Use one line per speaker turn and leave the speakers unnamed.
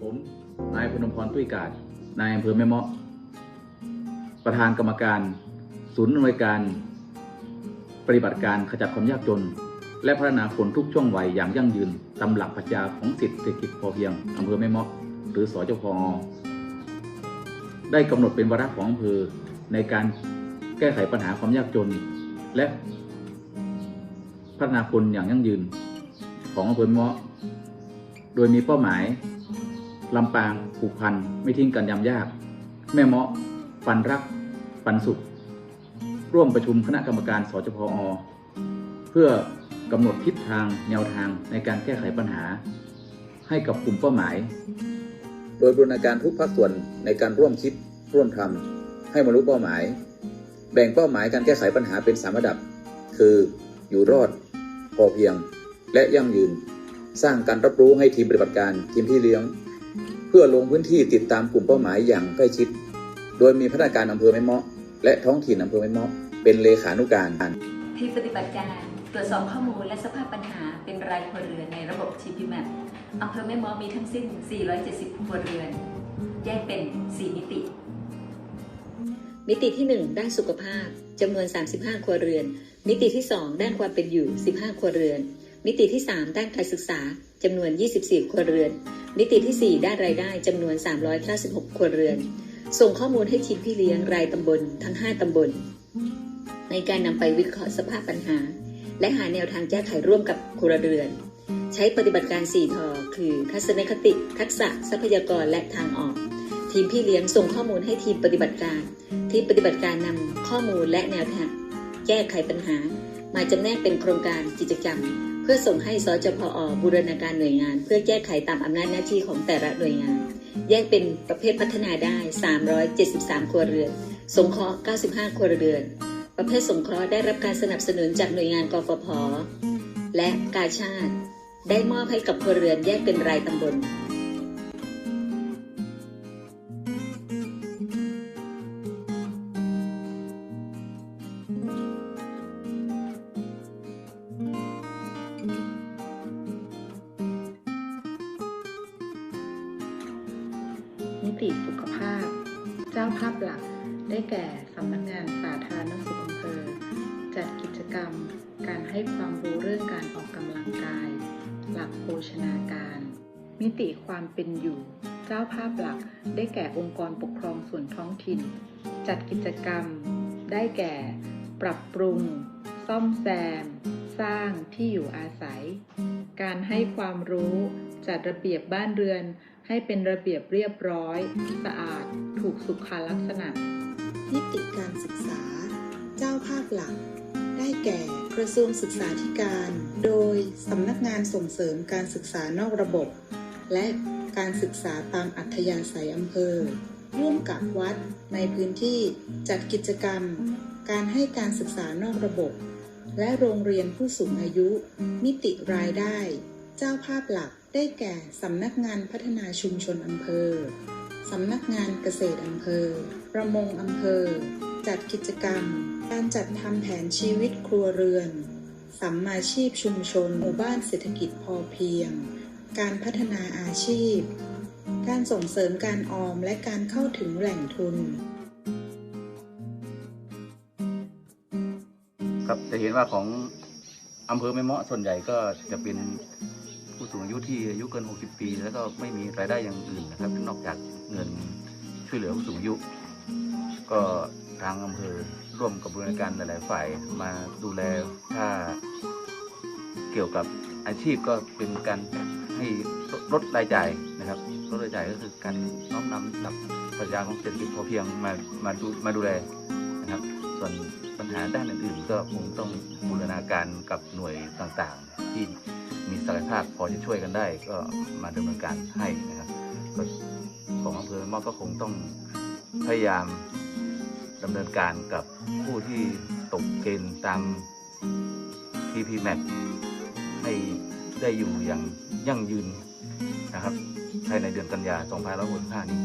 ผม นายพนมพรตุ้ยกาดนายอำเภอแม่เมาะ ประธานกรรมการศูนย์อำนวยการ ปฏิบัติการขจัดความยากจน และพัฒนาคนทุกช่วงวัยอย่างยั่งยืนตามหลักปรัชญาของสิทธิเศรษฐกิจพอเพียงอำเภอแม่เมาะ หรือสจพอได้กำหนดเป็นวาระของอำเภอในการแก้ไขปัญหาความยากจน และพัฒนาคนอย่างยั่งยืนของอำเภอแม่เมาะ โดยมีเป้าหมายลำปางผูกพันไม่ทิ้งกันยามยาก แม่เมาะปันรัก ปันสุข ร่วมประชุมคณะกรรมการสจพอเพื่อกำหนดทิศทางแนวทางในการแก้ไขปัญหา ให้กับกลุ่มเป้าหมาย โดยบรณาการทุกภาคส่วนในการร่วมคิดร่วมทำให้บรรลุเป้าหมาย แบ่งเป้าหมายการแก้ไขปัญหาเป็นสามระดับ คืออยู่รอด พอเพียง และยั่งยืน สร้างการรับรู้ให้ทีมปฏิบัติการทีมที่เลี้ยง เพื่อลงพื้นที่ติดตามกลุ่มเป้าหมายอย่างใกล้ชิด โดยมีพนักงานอำเภอแม่เมาะ และท้องถิ่นอำเภอแม่เมาะ เป็นเลขานุการ
ทีมปฏิบัติการตรวจสอบข้อมูลและสภาพปัญหาเป็นรายครัวเรือนในระบบ GPMAP อำเภอแม่เม้อมีทั้งสิ้น 470ครัวเรือน แยกเป็น 4 มิติ มิติที่ 1 ด้านสุขภาพจำนวน 35 ครัวเรือน มิติที่ 2 ด้านความเป็นอยู่ 15 ครัวเรือน มิติที่ 3 ด้านการศึกษาจำนวน 24 ครัวเรือน มิติที่ 4 ด้านรายได้จำนวน 396 ครัวเรือน ส่งข้อมูลให้ทีมพี่เลี้ยงรายตำบลทั้ง 5 ตำบล ในการนำไปวิเคราะห์สภาพปัญหา และหาแนวทางแก้ไขร่วมกับครัวเรือน ใช้ปฏิบัติการ 4 ทอ คือทัศนคติ ทักษะ ทรัพยากรและทางออก ทีมพี่เลี้ยงส่งข้อมูลให้ทีมปฏิบัติการ ทีมปฏิบัติการนำข้อมูลและแนวทางแก้ไขปัญหา มาจำแนกเป็นโครงการกิจกรรม พื่อส่งให้สจพอบูรณาการหน่วยงาน เพื่อแก้ไขตามอำนาจหน้าที่ของแต่ละหน่วยงาน แยกเป็นประเภทพัฒนาได้ 373 ครัวเรือน สงเคราะห์ 95 ครัวเรือน ประเภทสงเคราะห์ได้รับการสนับสนุนจากหน่วยงานกฟผ และกาชาติ ได้มอบให้กับครัวเรือนแยกเป็นรายตำบล
ติสุขภาพ เจ้าภาพหลักได้แก่สำนักงานสาธารณสุขอำเภอ จัดกิจกรรม การให้ความรู้เรื่องการออกกำลังกาย หลักโภชนาการ มิติความเป็นอยู่ เจ้าภาพหลักได้แก่องค์กรปกครองส่วนท้องถิ่น จัดกิจกรรม ได้แก่ ปรับปรุง ซ่อมแซม สร้างที่อยู่อาศัย การให้ความรู้ จัดระเบียบบ้านเรือน ให้เป็นระเบียบเรียบร้อย สะอาด ถูกสุขลักษณะ
นิติการศึกษา เจ้าภาพหลัก ได้แก่กระทรวงศึกษาธิการ โดยสำนักงานส่งเสริมการศึกษานอกระบบ และการศึกษาตามอัธยาศัยอำเภอ ร่วมกับวัดในพื้นที่จัดกิจกรรม การให้การศึกษานอกระบบ และโรงเรียนผู้สูงอายุ มิติรายได้ เจ้าภาพหลักได้แก่สำนักงานพัฒนาชุมชนอำเภอ สำนักงานเกษตรอำเภอ ประมงอำเภอ จัดกิจกรรม การจัดทำแผนชีวิตครัวเรือน สัมมาชีพชุมชนหมู่บ้านเศรษฐกิจพอเพียง การพัฒนาอาชีพ การส่งเสริมการออมและการเข้าถึงแหล่งทุน
ครับจะเห็นว่าของอำเภอแม่เมาะส่วนใหญ่ก็จะเป็น ผู้สูงอายุที่อายุเกิน 60 ปี แล้วก็ไม่มีรายได้อย่างอื่นนะครับ นอกจากเงินช่วยเหลือผู้สูงอายุ ก็ทางอำเภอร่วมกับบริการหลาย ๆ ฝ่ายมาดูแลถ้าเกี่ยวกับอาชีพก็เป็นการให้ลดรายจ่ายนะครับลดรายจ่ายก็คือการน้อมนำหลักปรัชญาของเศรษฐกิจพอเพียงมามาดูมาดูแลนะครับ ส่วนปัญหาด้านอื่น ๆ ก็คงต้องบูรณาการกับหน่วยต่าง ๆ ที่ มีศักยภาพพอจะช่วยกันได้ ก็มาดำเนินการให้นะครับของอำเภอม่เมาะก็คงต้องพยายามดำเนินการกับผู้ที่ตกเกณฑ์ตาม PP Map ให้ได้อยู่อย่างยั่งยืนนะครับภายในเดือนกันยา 2565 นี้